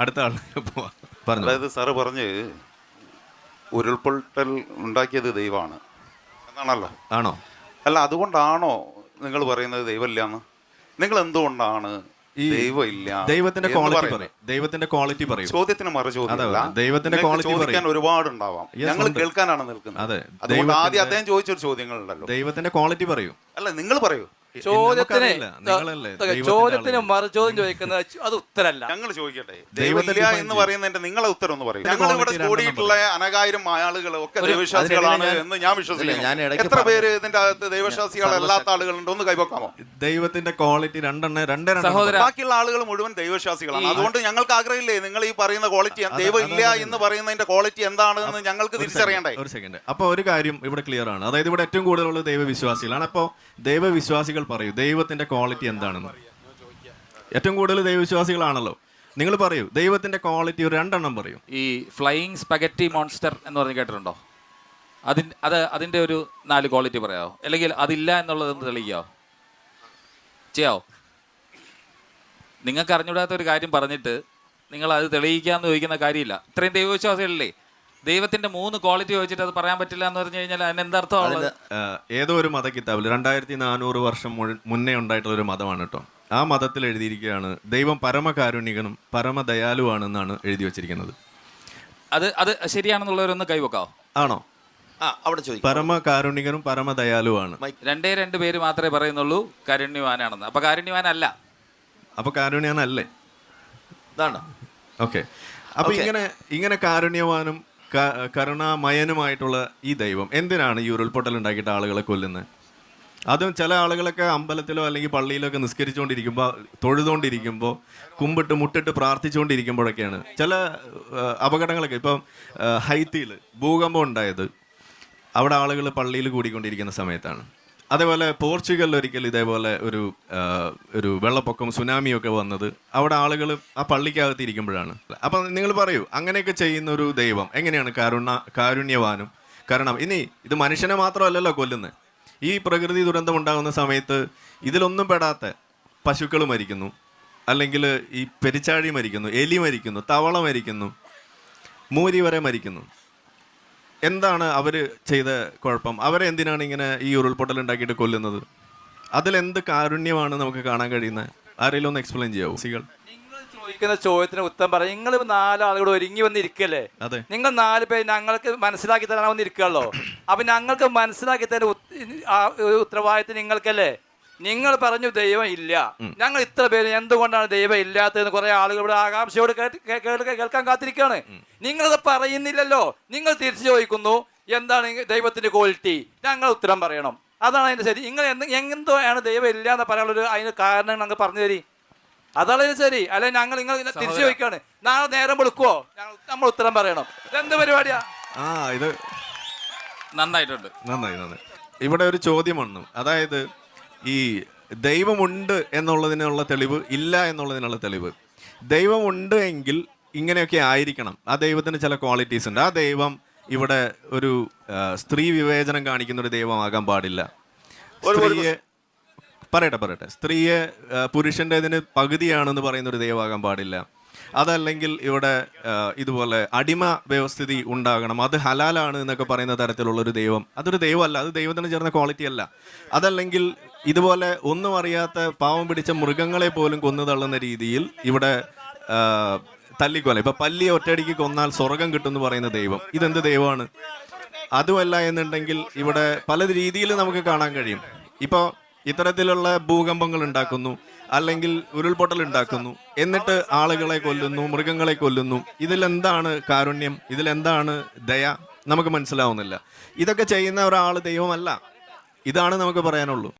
അടുത്ത ആളിലേക്ക് പോവാം. പറഞ്ഞു. അതായത് സാറ് പറഞ്ഞ് ഉരുൾപൊട്ടൽ ഉണ്ടാക്കിയത് ദൈവമാണ്. എന്നാണല്ലോ? ആണോ? അല്ല അതുകൊണ്ടാണോ നിങ്ങൾ പറയുന്നത് ദൈവമില്ലാന്ന്? നിങ്ങൾ എന്തുകൊണ്ടാണ് ഈ ദൈവമില്ല ദൈവത്തിന്റെ ക്വാളിറ്റി? പറയും. ദൈവത്തിന്റെ ക്വാളിറ്റി പറയും. ചോദ്യത്തിന് മറു ചോദ്യമല്ല. ദൈവത്തിന്റെ ക്വാളിറ്റി ചോദിക്കാൻ. ഒരുപാട് ഉണ്ടാവാം ഞങ്ങൾ. കേൾക്കാനാണ് നിൽക്കുന്നത്. അതെ, ആദ്യം അദ്ദേഹം ചോദിച്ചൊരു ചോദ്യങ്ങളുണ്ടല്ലോ. ദൈവത്തിന്റെ ക്വാളിറ്റി പറയൂ. അല്ല നിങ്ങൾ പറയൂ. ചോദ്യത്തിന് ചോദ്യത്തിന് മറുചോദ്യം ചോദിക്കുന്നത് അത് ഉത്തരല്ല. ഞങ്ങൾ ചോദിക്കട്ടെ. ദൈവമില്ല എന്ന് പറയുന്നതിന്റെ നിങ്ങളെ ഉത്തരം ഒന്ന് പറയും. ഞങ്ങൾ ഇവിടെ കൂടിയിട്ടുള്ള അനകായിരം ആളുകൾ ഒക്കെ ദൈവവിശ്വാസികളാണ് എന്ന് ഞാൻ വിശ്വസിക്കുന്നു. എത്ര പേര് ഇതിന്റെ അകത്ത് ദൈവവിശ്വാസികളല്ലാത്ത ആളുകളുണ്ട് ഒന്ന് കൈവക്കാമോ? ദൈവത്തിന്റെ ക്വാളിറ്റി രണ്ടെണ്ണ രണ്ടേ രണ്ടെണ്ണം സഹോദര, ബാക്കിയുള്ള ആളുകൾ മുഴുവൻ ദൈവവിശ്വാസികളാണ്. അതുകൊണ്ട് ഞങ്ങൾക്ക് ആഗ്രഹമില്ലേ? നിങ്ങൾ ഈ പറയുന്ന ക്വാളിറ്റി ദൈവം ഇല്ല എന്ന് പറയുന്നതിന്റെ ക്വാളിറ്റി എന്താണെന്ന് ഞങ്ങൾക്ക് തിരിച്ചറിയണ്ടേ? ഒരു സെക്കൻഡ്. അപ്പൊ ഒരു കാര്യം ഇവിടെ ക്ലിയർ ആണ്. അതായത് ഇവിടെ ഏറ്റവും കൂടുതലുള്ള ദൈവവിശ്വാസികളാണ്. അപ്പോൾ ദൈവവിശ്വാസികൾ പറയൂ. ദൈവത്തിന്റെ ക്വാളിറ്റി എന്താണെന്ന്. ഏറ്റവും കൂടുതൽ ദൈവവിശ്വാസികളാണല്ലോ. നിങ്ങൾ പറയൂ ദൈവത്തിന്റെ ക്വാളിറ്റി ഒരു രണ്ടെണ്ണം പറയൂ. ഈ ഫ്ലൈയിങ് സ്പഗറ്റി മോൺസ്റ്റർ എന്ന് പറഞ്ഞ് കേട്ടിട്ടുണ്ടോ? അതിൻ അത് അതിന്റെ ഒരു നാല് ക്വാളിറ്റി പറയാമോ അല്ലെങ്കിൽ അതില്ല എന്നുള്ളത് തെളിയിക്കാമോ ചെയ്യാവോ? നിങ്ങൾക്ക് അറിഞ്ഞൂടാത്ത ഒരു കാര്യം പറഞ്ഞിട്ട് നിങ്ങൾ അത് തെളിയിക്കാന്ന് ചോദിക്കുന്ന കാര്യമില്ല. ഇത്രയും ദൈവവിശ്വാസികളല്ലേ? ദൈവത്തിന്റെ മൂന്ന് ക്വാളിറ്റി ചോദിച്ചിട്ട് അത് പറയാൻ പറ്റില്ല എന്ന് പറഞ്ഞു കഴിഞ്ഞാൽ അതിന് എന്തർത്ഥമാണ് ഏതോ ഒരു മത കിതാബിൽ രണ്ടായിരത്തി നാനൂറ് വർഷം മുന്നേ ഉണ്ടായിട്ടുള്ള ഒരു മതമാണ് കേട്ടോ. ആ മതത്തിൽ എഴുതിയിരിക്കുകയാണ് ദൈവം പരമകാരുണികനും പരമദയാലുവാണെന്നാണ് എഴുതി വച്ചിരിക്കുന്നത്. അത് അത് ശരിയാണെന്നുള്ളവരൊന്ന് കൈവക്കാവോ? ആണോ? ആ അവിടെ ചോദിക്കും. പരമകാരുണികനും പരമദയാലുവാണ്. രണ്ടേ രണ്ട് പേര് മാത്രമേ പറയുന്നുള്ളൂ കാരുണ്യവാനാണെന്ന്. അപ്പൊ കാരുണ്യവാനല്ല. അപ്പൊ കാരുണ്യാനല്ലേ? ഇതാണ്. ഓക്കെ. അപ്പൊ ഇങ്ങനെ ഇങ്ങനെ കാരുണ്യവാനും കരുണാമയനുമായിട്ടുള്ള ഈ ദൈവം. എന്തിനാണ് ഈ ഉരുൾപൊട്ടൽ ഉണ്ടാക്കിയിട്ട് ആളുകളെ കൊല്ലുന്നത് അതും ചില ആളുകളൊക്കെ അമ്പലത്തിലോ അല്ലെങ്കിൽ പള്ളിയിലോ ഒക്കെ നിസ്കരിച്ചുകൊണ്ടിരിക്കുമ്പോൾ തൊഴുതുകൊണ്ടിരിക്കുമ്പോൾ കുമ്പിട്ട് മുട്ടിട്ട് പ്രാർത്ഥിച്ചുകൊണ്ടിരിക്കുമ്പോഴൊക്കെയാണ് ചില അപകടങ്ങളൊക്കെ. ഇപ്പം ഹൈത്തിയിൽ ഭൂകമ്പം ഉണ്ടായത് അവിടെ ആളുകൾ പള്ളിയിൽ കൂടിക്കൊണ്ടിരിക്കുന്ന സമയത്താണ്. അതേപോലെ പോർച്ചുഗലിൽ ഒരിക്കൽ ഇതേപോലെ ഒരു ഒരു വെള്ളപ്പൊക്കം സുനാമിയൊക്കെ വന്നത് അവിടെ ആളുകൾ ആ പള്ളിക്കകത്ത് ഇരിക്കുമ്പോഴാണ്. അപ്പം നിങ്ങൾ പറയൂ അങ്ങനെയൊക്കെ ചെയ്യുന്ന ഒരു ദൈവം എങ്ങനെയാണ് കാരുണ കാരുണ്യവാനും? കാരണം ഇനി ഇത് മനുഷ്യനെ മാത്രമല്ലല്ലോ കൊല്ലുന്നത് ഈ പ്രകൃതി ദുരന്തം ഉണ്ടാകുന്ന സമയത്ത് ഇതിലൊന്നും പെടാത്ത പശുക്കൾ മരിക്കുന്നു. അല്ലെങ്കിൽ ഈ പെരിച്ചാഴി മരിക്കുന്നു എലി മരിക്കുന്നു തവള മരിക്കുന്നു മൂരി വരെ മരിക്കുന്നു. എന്താണ് അവർ ചെയ്ത കുഴപ്പം? അവരെ എന്തിനാണ് ഇങ്ങനെ ഈ ഉരുൾപൊട്ടൽ ഉണ്ടാക്കിയിട്ട് കൊല്ലുന്നത്? അതിലെന്ത് കാരുണ്യമാണ് നമുക്ക് കാണാൻ കഴിയുന്നത്? ആരെങ്കിലും ഒന്ന് എക്സ്പ്ലെയിൻ ചെയ്യാവോ? സികൾ ചോദിക്കുന്ന ചോദ്യത്തിന് ഉത്തരം പറയാം. നിങ്ങൾ നാലാളുകൂടെ ഒരുങ്ങി വന്നിരിക്കല്ലേ? അതെ. നിങ്ങൾ നാല് പേര് ഞങ്ങൾക്ക് മനസ്സിലാക്കി തരാൻ വന്നിരിക്കുകയല്ലോ അപ്പൊ ഞങ്ങൾക്ക് മനസ്സിലാക്കി ഒരു ഉത്തരവാദിത്തം നിങ്ങൾക്കല്ലേ? നിങ്ങൾ പറഞ്ഞു ദൈവം ഇല്ല. ഞങ്ങൾ ഇത്ര പേര് എന്തുകൊണ്ടാണ് ദൈവം ഇല്ലാത്തതെന്ന് കുറെ ആളുകൾ ഇവിടെ ആകാംക്ഷയോട് കേൾക്കാൻ കാത്തിരിക്കുകയാണ്. നിങ്ങളത് പറയുന്നില്ലല്ലോ. നിങ്ങൾ തിരിച്ചു ചോദിക്കുന്നു എന്താണ് ദൈവത്തിന്റെ ക്വാളിറ്റി? ഞങ്ങൾ ഉത്തരം പറയണം. അതാണ് അതിന്റെ ശരി. നിങ്ങൾ എന്ത് എന്തോ ആണ് ദൈവം ഇല്ല എന്ന് പറയാനുള്ളൊരു അതിന് കാരണം ഞങ്ങൾ പറഞ്ഞു തരി. അതാണ് അതിന് ശരി. അല്ലെ ഞങ്ങൾ നിങ്ങൾ തിരിച്ചു ചോദിക്കാണ് നാളെ നേരം വിളിക്കുവോ? ഞങ്ങൾ നമ്മൾ ഉത്തരം പറയണം. ഇതെന്ത് പരിപാടിയാ? ആ ഇത് നന്നായിട്ടുണ്ട്. നന്നായി നന്നായി. ഇവിടെ ഒരു ചോദ്യം വന്നു. അതായത് ഈ ദൈവമുണ്ട് എന്നുള്ളതിനുള്ള തെളിവ് ഇല്ല എന്നുള്ളതിനുള്ള തെളിവ്. ദൈവമുണ്ട് എങ്കിൽ ഇങ്ങനെയൊക്കെ ആയിരിക്കണം. ആ ദൈവത്തിന് ചില ക്വാളിറ്റീസ് ഉണ്ട്. ആ ദൈവം ഇവിടെ ഒരു സ്ത്രീ വിവേചനം കാണിക്കുന്ന ഒരു ദൈവമാകാൻ പാടില്ല. സ്ത്രീയെ പറയട്ടെ പറയട്ടെ. സ്ത്രീയെ പുരുഷന്റെ ഇതിന് പകുതിയാണെന്ന് പറയുന്ന ഒരു ദൈവമാകാൻ പാടില്ല. അതല്ലെങ്കിൽ ഇവിടെ ഇതുപോലെ അടിമ വ്യവസ്ഥിതി ഉണ്ടാകണം. അത് ഹലാലാണ് എന്നൊക്കെ പറയുന്ന തരത്തിലുള്ള ഒരു ദൈവം. അതൊരു ദൈവമല്ല. അത് ദൈവത്തിന് ചേർന്ന ക്വാളിറ്റി അല്ല. അതല്ലെങ്കിൽ ഇതുപോലെ ഒന്നും അറിയാത്ത പാവം പിടിച്ച മൃഗങ്ങളെ പോലും കൊന്നു തള്ളുന്ന രീതിയിൽ ഇവിടെ തല്ലിക്കൊല. ഇപ്പൊ പല്ലിയെ ഒറ്റയടിക്ക് കൊന്നാൽ സ്വർഗം കിട്ടും എന്ന് പറയുന്ന ദൈവം. ഇതെന്ത് ദൈവമാണ്? അതുമല്ല എന്നുണ്ടെങ്കിൽ ഇവിടെ പല രീതിയിൽ നമുക്ക് കാണാൻ കഴിയും. ഇപ്പോൾ ഇത്തരത്തിലുള്ള ഭൂകമ്പങ്ങൾ ഉണ്ടാക്കുന്നു അല്ലെങ്കിൽ ഉരുൾപൊട്ടൽ ഉണ്ടാക്കുന്നു എന്നിട്ട് ആളുകളെ കൊല്ലുന്നു മൃഗങ്ങളെ കൊല്ലുന്നു. ഇതിലെന്താണ് കാരുണ്യം? ഇതിലെന്താണ് ദയ? നമുക്ക് മനസ്സിലാവുന്നില്ല. ഇതൊക്കെ ചെയ്യുന്ന ഒരാൾ ദൈവമല്ല. ഇതാണ് നമുക്ക് പറയാനുള്ളൂ.